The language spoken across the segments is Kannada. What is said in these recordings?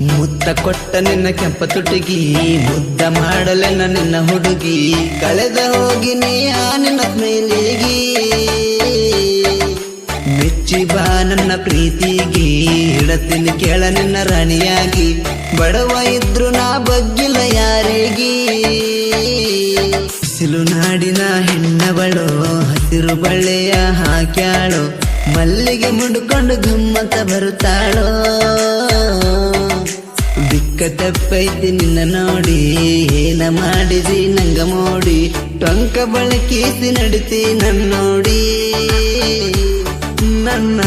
ಮುತ್ತ ಕೊಟ್ಟ ನಿನ್ನ ಕೆಂಪ ತುಟಿಗಿ, ಮುದ್ದ ಮಾಡಲೆ ನಿನ್ನ ಹುಡುಗಿ. ಕಳೆದ ಹೋಗಿ ನೀ ನಿನ್ನ ಮೆಚ್ಚಿ ಬಾ ನನ್ನ ಪ್ರೀತಿಗಿ ಹಿಡತಿನ ಕೇಳ ನಿನ್ನ ರಾಣಿಯಾಗಿ. ಬಡವ ಇದ್ರು ನಾ ಬಗ್ಗಿಲ್ಲ ಯಾರಿಗಿ. ಬಿಸಿಲು ನಾಡಿನ ಹೆಣ್ಣವಳು, ಹಸಿರು ಬಳ್ಳೆಯ ಹಾಕ್ಯಾಳು. ಮಲ್ಲಿಗೆ ಮುಡ್ಕೊಂಡು ಗುಮ್ಮತ ಬರುತ್ತಾಳೋ. ಬಿಕ್ಕ ತಪ್ಪೈತಿ ನಿನ್ನ ನೋಡಿ, ಏನ ಮಾಡಿದಿ ನಂಗ ಮೋಡಿ. ಟೊಂಕ ಬಳಕೀಸಿ ನಡಿತಿ ನನ್ನೋಡಿ ನನ್ನ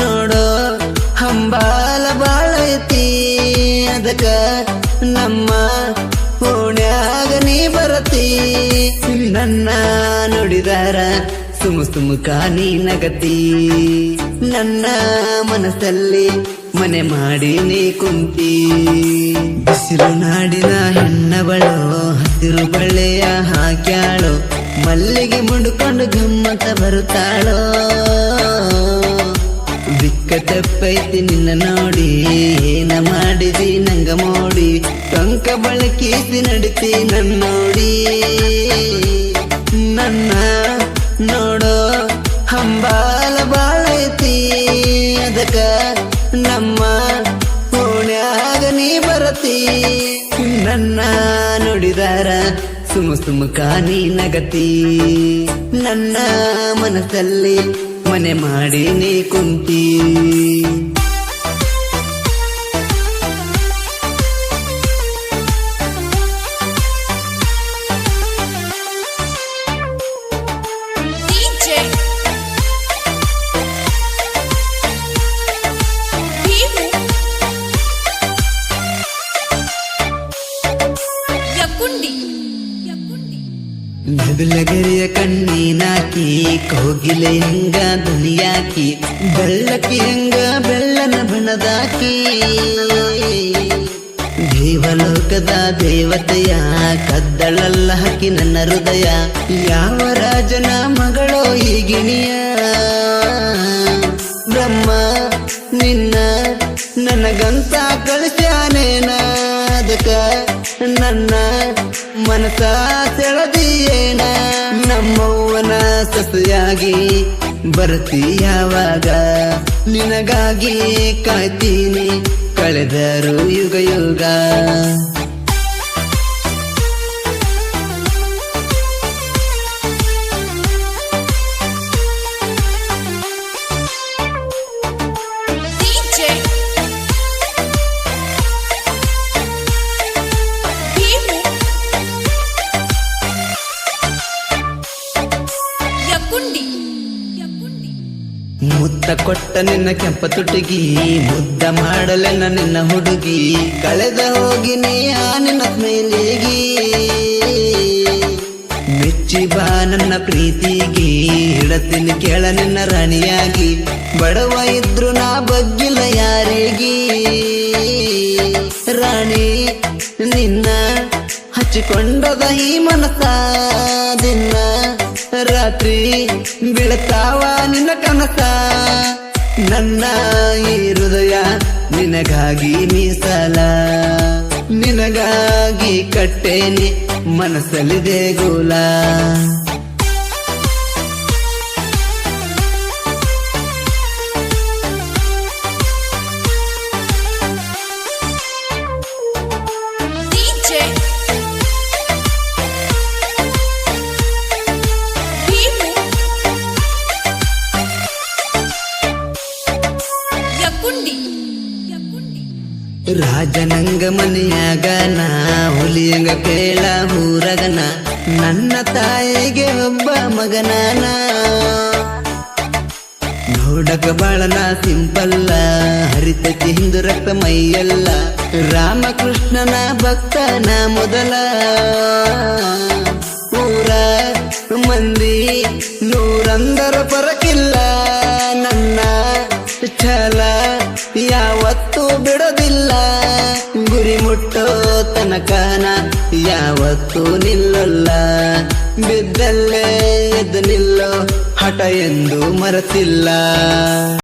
ನೋಡೋ ಹಂಬಾಲ ಬಾಳೈತಿ ಅದಕ್ಕ ನಮ್ಮ ಓಣ್ಯಾಗ ನೀ ಬರತಿ. ನನ್ನ ನೋಡಿದಾರ ಸುಮ ಸುಮ ನೀ ನಗತಿ. ನನ್ನ ಮನಸ್ಸಲ್ಲಿ ಮನೆ ಮಾಡಿ ನೀ ಕುಂತಿ. ಬಿಸಿಲು ನಾಡಿನ ಹೆಣ್ಣವಳು, ಹಸಿರು ಬಳ್ಳೆಯ ಹಾಕ್ಯಾಳು. ಮಲ್ಲಿಗೆ ಮುಡ್ಕೊಂಡು ಗಮ್ಮತ ಬರುತ್ತಾಳೋ. ದಿಕ್ಕ ತಪ್ಪೈತಿ ನಿನ್ನ ನೋಡಿ, ಏನ ಮಾಡಿದಿ ನಂಗ ಮೋಡಿ. ಟೊಂಕ ಬಳಕೀಸಿ ನನ್ನ ನೋಡಿ. ನನ್ನ ನೋಡೋ ಹಂಬಾಲ ನನ್ನ ನುಡಿದಾರ ಸುಮ ಸುಮ ಕಾನಿ ನಗತಿ. ನನ್ನ ಮನಸ್ಸಲ್ಲಿ ಮನೆ ಮಾಡಿ ನೀ ಕುಂತಿ. ನಬಿಲಗರಿಯ ಕಣ್ಣೀನಾಕಿ, ಕೋಗಿಲೆ ಹೆಂಗ ಧ್ವನಿಯಾಕಿ, ಬೆಳ್ಳಕ್ಕಿ ಹೆಂಗ ಬೆಳ್ಳನ ಬಣದಾಕಿ. ದೇವಲೋಕದ ದೇವತೆಯ ಕದ್ದಳಲ್ಲ ಹಾಕಿ ನನ್ನ ಹೃದಯ, ಯಾವ ರಾಜನ ಮಗಳೋ ಈಗಿಣಿಯ ಗಿಣಿಯ? ಬ್ರಹ್ಮ, ನಿನ್ನ ನನಗಂತ ಕಳಿಸ್ಯಾನೇನಾದಕ ನನ್ನ ಮನಸ ಸೆಳದಿಯೇನ? ನಮ್ಮವ್ವನ ಸಸಿಯಾಗಿ ಬರ್ತಿ ಯಾವಾಗ? ನಿನಗಾಗಿ ಕಾಯ್ತೀನಿ ಕಳೆದರು ಯುಗ ಯುಗ ಮುತ್ತ ಕೊಟ್ಟ ನಿನ್ನ ಕೆಂಪ ತುಟಿಗಿ, ಮುದ್ದ ಮಾಡಲೆನ ನಿನ್ನ ಹುಡುಗಿ. ಕಳೆದ ಹೋಗಿ ನಿನ್ನ ಮೇಲೆಗಿ ಮೆಚ್ಚಿ ಬಾ ನನ್ನ ಪ್ರೀತಿಗೆ, ಹಿಡತಿನ ಕೇಳ ನಿನ್ನ ರಾಣಿಯಾಗಿ. ಬಡವ ಇದ್ರು ನಾ ಬಗ್ಗಿಲ್ಲ ಯಾರಿಗಿ. ರಾಣಿ, ನಿನ್ನ ಹಚ್ಚಿಕೊಂಡದ ಈ ಮನಸ ದಿನ. ರಾತ್ರಿ ಬೀಳ್ತಾವ ನಿನ್ನ ಕನಸ. ನನ್ನ ಈ ಹೃದಯ ನಿನಗಾಗಿ ಮೀಸಲ. ನಿನಗಾಗಿ ಕಟ್ಟೇನಿ ಮನಸ್ಸಲ್ಲಿದೆ ಗೋಲ. ರಾಜನಂಗ ಮನೆಯಾಗ ನಾ ಹುಲಿಯಂಗ ಕೇಳ ಊರಗನ, ನನ್ನ ತಾಯಿಗೆ ಒಬ್ಬ ಮಗನಾನ ನೋಡಕ ಬಾಳನ ಸಿಂಪಲ್ಲ ಹರಿತಕ್ಕೆ ಹಿಂದು ರಕ್ತ ಮೈಯಲ್ಲ, ರಾಮಕೃಷ್ಣನ ಭಕ್ತನ ಮೊದಲ. ಊರ ಮಂದಿ ನೂರಂದರ ಪರಕಿಲ್ಲ, ನನ್ನ ಛಲ ಯಾವತ್ತೂ ಗುರಿ ಮುಟ್ಟೋ ತನಕನ ಯಾವತ್ತೂ ನಿಲ್ಲಲ್ಲ. ಬಿದ್ದಲ್ಲೇ ಎದ್ದು ನಿಲ್ಲೋ ಹಠ ಎಂದು ಮರೆತಿಲ್ಲ.